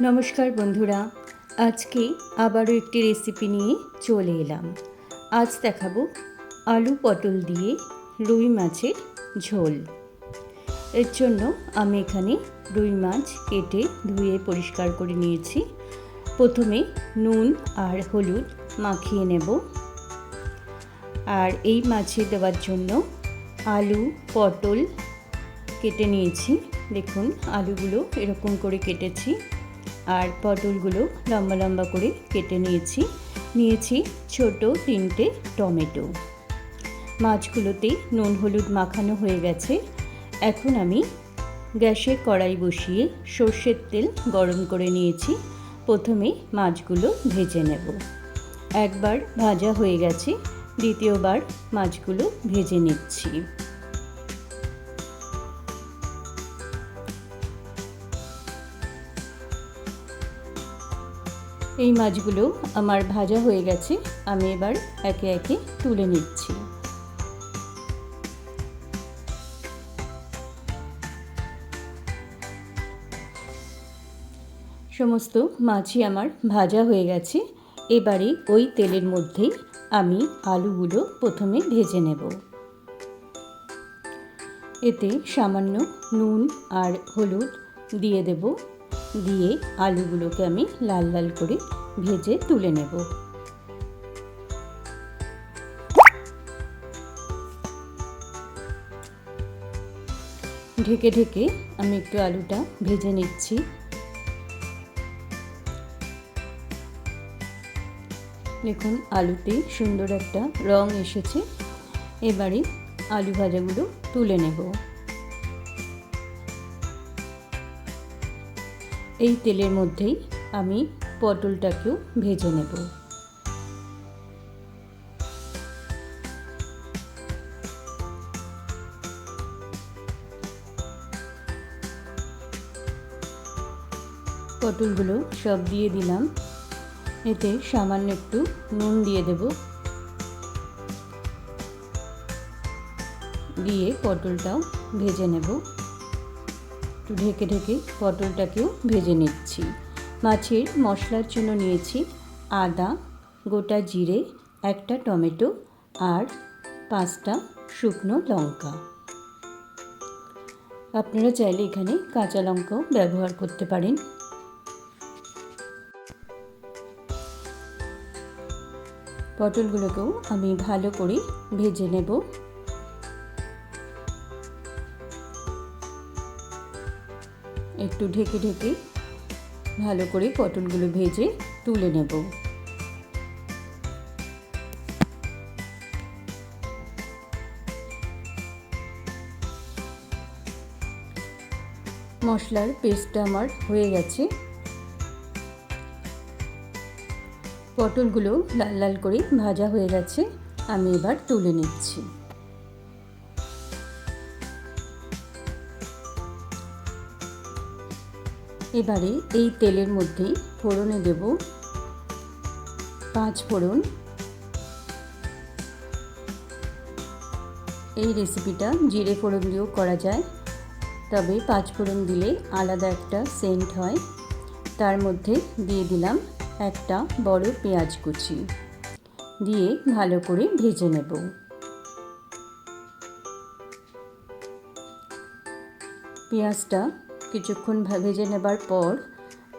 নমস্কার বন্ধুরা, আজকে আবারও একটি রেসিপি নিয়ে চলে এলাম। আজ দেখাবো আলু পটল দিয়ে রুই মাছের ঝোল। এর জন্য আমি এখানে রুই মাছ কেটে ধুয়ে পরিষ্কার করে নিয়েছি। প্রথমে নুন আর হলুদ মাখিয়ে নেব। আর এই মাছে দেওয়ার জন্য আলু পটল কেটে নিয়েছি। দেখুন, আলুগুলো এরকম করে কেটেছি। আর পটলগুলো লম্বা লম্বা করে কেটে নিয়েছি। নিয়েছি ছোট তিনটে টমেটো। মাছগুলোতে নুন হলুদ মাখানো হয়ে গেছে। এখন আমি গ্যাসে কড়াই বসিয়ে সর্ষের তেল গরম করে নিয়েছি। প্রথমে মাছগুলো ভেজে নেব। একবার ভাজা হয়ে গেছে। দ্বিতীয়বার মাছগুলো ভেজে নিচ্ছি। এই মাছগুলো আমার ভাজা হয়ে গেছে, আমি এবার একে একে তুলে নিচ্ছি। সমস্ত মাছই আমার ভাজা হয়ে গেছে, এবারে ওই তেলের মধ্যেই আমি আলুগুলো প্রথমে ভেজে নেব। এতে সামান্য নুন আর হলুদ দিয়ে দেব। দিয়ে আলুগুলোকে আমি লাল লাল করে ভেজে তুলে নেব। ঢেকে ঢেকে আমি একটু আলুটা ভেজে নিচ্ছি। দেখুন, আলুতে সুন্দর একটা রং এসেছে। এবারে আলু ভাজাগুলো তুলে নেব। এই তেলের মধ্যেই আমি পটলটাকেও ভেজে নেব। পটলগুলো সব দিয়ে দিলাম। এতে সামান্য একটু নুন দিয়ে দেব। দিয়ে পটলটাও ভেজে নেব। একটু ঢেকে ঢেকে পটলটাকেও ভেজে নিচ্ছি। মাছের মশলার জন্য নিয়েছি আদা, গোটা জিরে, একটা টমেটো আর পাঁচটা শুকনো লঙ্কা। আপনারা চাইলে এখানে কাঁচা লঙ্কাও ব্যবহার করতে পারেন। পটলগুলোকেও আমি ভালো করে ভেজে নেব। একটু ঢেকে ঢেকে ভালো করে পটলগুলো ভেজে তুলে নেব। মশলার পেস্টটা আমার হয়ে গেছে। পটলগুলো লাল লাল করে ভাজা হয়ে গেছে, আমি এবার তুলে নিচ্ছি। এবারে এই তেলের মধ্যে ফোড়নে দেব পাঁচ ফোড়ন। এই রেসিপিটা জিরে ফোড়ন দিয়েও করা যায়, তবে পাঁচ ফোড়ন দিলে আলাদা একটা সেন্ট হয়। তার মধ্যে দিয়ে দিলাম একটা বড় পেঁয়াজ কুচি। দিয়ে ভালো করে ভেজে নেব। পেঁয়াজটা কিছুক্ষণ ভেজে নেবার পর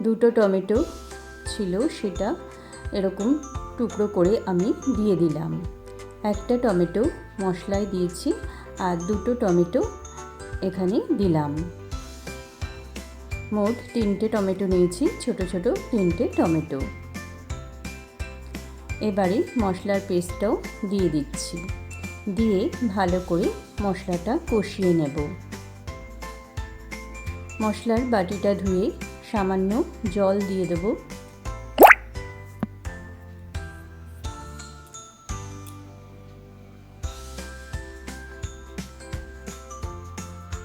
দুটো টমেটো ছিল সেটা এরকম টুকরো করে আমি দিয়ে দিলাম। একটা টমেটো মশলায় দিয়েছি আর দুটো টমেটো এখানে দিলাম। মোট তিনটে টমেটো নিয়েছি, ছোট ছোট তিনটে টমেটো। এবারে মশলার পেস্টটাও দিয়ে দিচ্ছি। দিয়ে ভালো করে মশলাটা কষিয়ে নেব। মশলার বাটিটা ধুয়ে সামান্য জল দিয়ে দেব।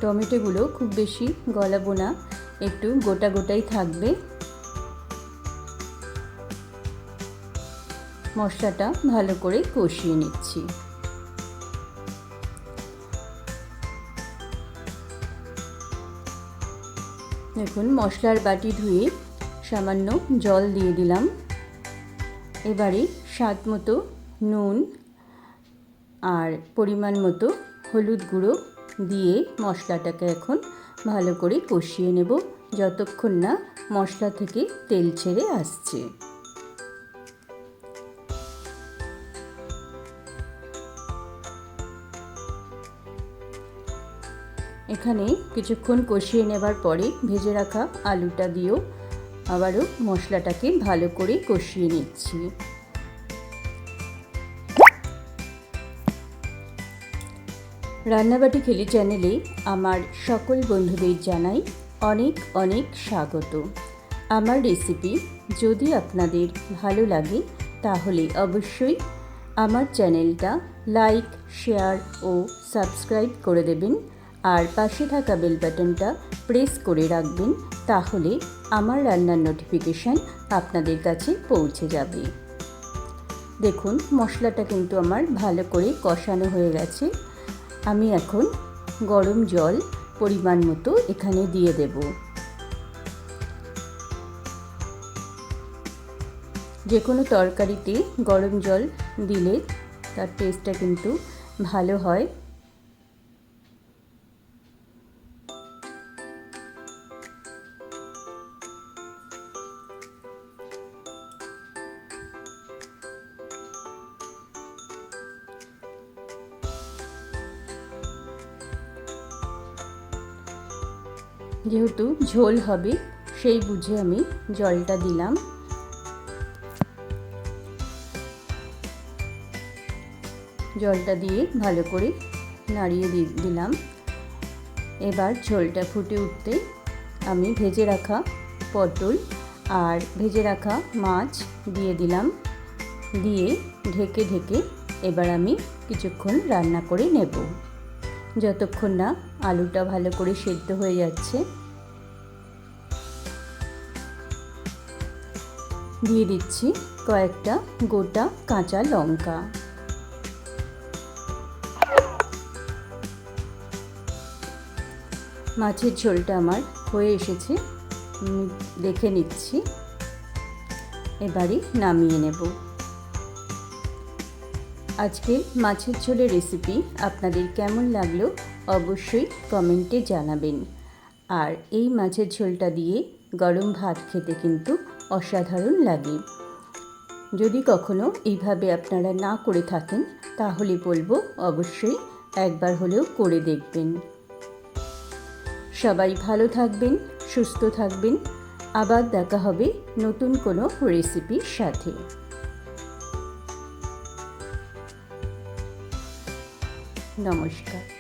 টমেটোগুলো খুব বেশি গলাবো না, একটু গোটা গোটাই থাকবে। মশলাটা ভালো করে কষিয়ে নিচ্ছি। দেখুন, মশলার বাটি ধুয়ে সামান্য জল দিয়ে দিলাম। এবারে স্বাদ মতো নুন আর পরিমাণ মতো হলুদ গুঁড়ো দিয়ে মশলাটাকে এখন ভালো করে কষিয়ে নেব, যতক্ষণ না মশলা থেকে তেল ছেড়ে আসছে। এখানে কিছুক্ষণ কষিয়ে নেবার পরে ভেজে রাখা আলুটা দিয়েও আবারও মশলাটাকে ভালো করে কষিয়ে নিচ্ছি। রান্নাবাটি খেলি চ্যানেলে আমার সকল বন্ধুদের জানাই অনেক অনেক স্বাগত। আমার রেসিপি যদি আপনাদের ভালো লাগে তাহলে অবশ্যই আমার চ্যানেলটা লাইক, শেয়ার ও সাবস্ক্রাইব করে দেবেন। আর পাশে থাকা বেল বাটনটা প্রেস করে রাখবেন, তাহলে আমার রান্নার নোটিফিকেশান আপনাদের কাছে পৌঁছে যাবে। দেখুন, মশলাটা কিন্তু আমার ভালো করে কষানো হয়ে গেছে। আমি এখন গরম জল পরিমাণ মতো এখানে দিয়ে দেব। যে কোনো তরকারিতে গরম জল দিলে তার টেস্টটা কিন্তু ভালো হয়। যেহেতু ঝোল হবে, সেই বুঝে আমি জলটা দিলাম। জলটা দিয়ে ভালো করে নাড়িয়ে দিলাম। এবার ঝোলটা ফুটে উঠতে আমি ভেজে রাখা পটল আর ভেজে রাখা মাছ দিয়ে দিলাম। দিয়ে ঢেকে ঢেকে এবার আমি কিছুক্ষণ রান্না করে নেব। যতক্ষণ না আলুটা ভালো করে সেদ্ধ হয়ে যাচ্ছে। দিয়ে দিচ্ছি কয়েকটা গোটা কাঁচা লঙ্কা। মাছের ঝোলটা আমার হয়ে এসেছে দেখে নিচ্ছি। এবারে নামিয়ে নেব। আজকের মাছের ঝোলের রেসিপি আপনাদের কেমন লাগল অবশ্যই কমেন্টে জানাবেন। আর এই মাছের ঝোলটা দিয়ে গরম ভাত খেতে কিন্তু অসাধারণ লাগে। যদি কখনো এইভাবে আপনারা না করে থাকেন, তাহলে বলব অবশ্যই একবার হলেও করে দেখবেন। সবাই ভালো থাকবেন, সুস্থ থাকবেন। আবার দেখা হবে নতুন কোনো রেসিপির সাথে। নমস্কার।